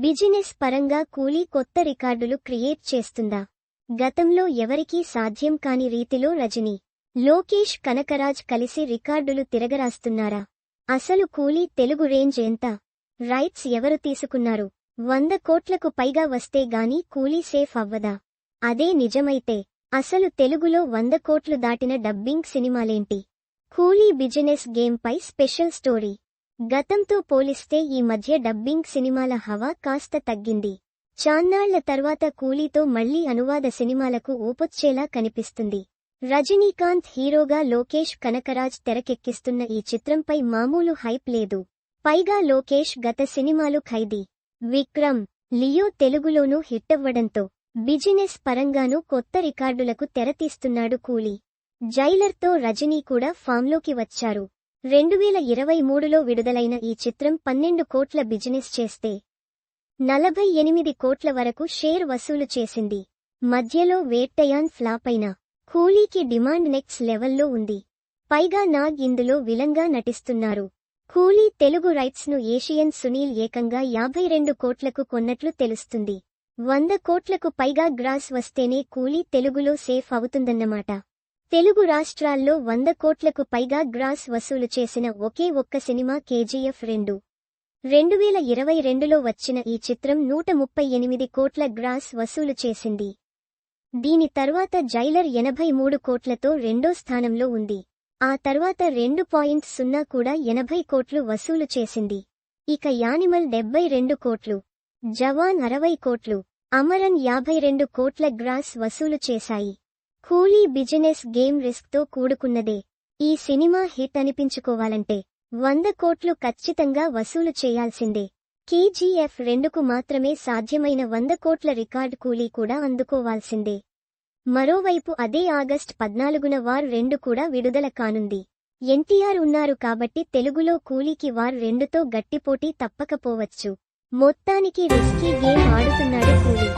Business పరంగా కూలీ కొత్త రికార్డులు క్రియేట్ చేస్తుందా? గతంలో ఎవరికీ సాధ్యం కాని రీతిలో రజనీ లోకేష్ కనకరాజ్ కలిసి రికార్డులు తిరగరాస్తున్నారా? అసలు కూలీ తెలుగు రేంజ్ ఎంత? రైట్స్ ఎవరు తీసుకున్నారు? వంద కోట్లకు పైగా వస్తే గాని కూలీ సేఫ్ అవ్వదా? అదే నిజమైతే అసలు తెలుగులో వంద కోట్లు దాటిన డబ్బింగ్ సినిమాలేంటి? కూలీ బిజినెస్ గేమ్పై స్పెషల్ స్టోరీ. గతంతో పోలిస్తే ఈ మధ్య డబ్బింగ్ సినిమాల హవా కాస్త తగ్గింది. చాన్నాళ్ళ తర్వాత కూలీతో మళ్ళీ అనువాద సినిమాలకు ఊపొచ్చేలా కనిపిస్తుంది. రజనీకాంత్ హీరోగా లోకేష్ కనకరాజ్ తెరకెక్కిస్తున్న ఈ చిత్రంపై మామూలు హైప్ లేదు. పైగా లోకేష్ గత సినిమాలు ఖైదీ విక్రమ్ లియో తెలుగులోనూ హిట్టవ్వడంతో బిజినెస్ పరంగానూ కొత్త రికార్డులకు తెరతీస్తున్నాడు కూలీ. జైలర్తో రజనీ కూడా ఫామ్లోకి వచ్చారు. రెండు వేల ఇరవై మూడులో విడుదలైన ఈ చిత్రం పన్నెండు కోట్ల బిజినెస్ చేస్తే నలభై ఎనిమిది కోట్ల వరకు షేర్ వసూలు చేసింది. మధ్యలో వేట్టయాన్ ఫ్లాప్ అయిన కూలీకి డిమాండ్ నెక్స్ట్ లెవెల్లో ఉంది. పైగా నాగ్ ఇందులో విలంగా నటిస్తున్నారు. కూలీ తెలుగు రైట్స్ను ఏషియన్ సునీల్ ఏకంగా యాభై రెండు కోట్లకు కొన్నట్లు తెలుస్తుంది. వంద కోట్లకు పైగా గ్రాస్ వస్తేనే కూలీ తెలుగులో సేఫ్ అవుతుందన్నమాట. తెలుగు రాష్ట్రాల్లో వంద కోట్లకు పైగా గ్రాస్ వసూలు చేసిన ఒకే ఒక్క సినిమా కేజీఎఫ్ రెండు. రెండు వేల ఇరవై రెండులో వచ్చిన ఈ చిత్రం నూట ముప్పై ఎనిమిది కోట్ల గ్రాస్ వసూలు చేసింది. దీని తర్వాత జైలర్ ఎనభై మూడు కోట్లతో రెండో స్థానంలో ఉంది. ఆ తర్వాత రెండు పాయింట్ సున్నా కూడా ఎనభై కోట్లు వసూలు చేసింది. ఇక యానిమల్ డెబ్బై రెండు కోట్లు జవాన్ అరవై కోట్లు అమరన్ యాభై రెండు కోట్ల గ్రాస్ వసూలు చేశాయి. కూలీ బిజినెస్ గేమ్ రిస్క్తో కూడుకున్నదే. ఈ సినిమా హిట్ అనిపించుకోవాలంటే వంద కోట్లు ఖచ్చితంగా వసూలు చేయాల్సిందే. కేజీఎఫ్ రెండుకు మాత్రమే సాధ్యమైన వంద కోట్ల రికార్డ్ కూలీ కూడా అందుకోవాల్సిందే. మరోవైపు అదే ఆగస్ట్ పద్నాలుగున వార్ రెండు కూడా విడుదల కానుంది. ఎన్టీఆర్ ఉన్నారు కాబట్టి తెలుగులో కూలీకి వార్ రెండుతో గట్టిపోటీ తప్పకపోవచ్చు. మొత్తానికి రిస్కీ గేమ్ ఆడుతున్నాడు కూలీ.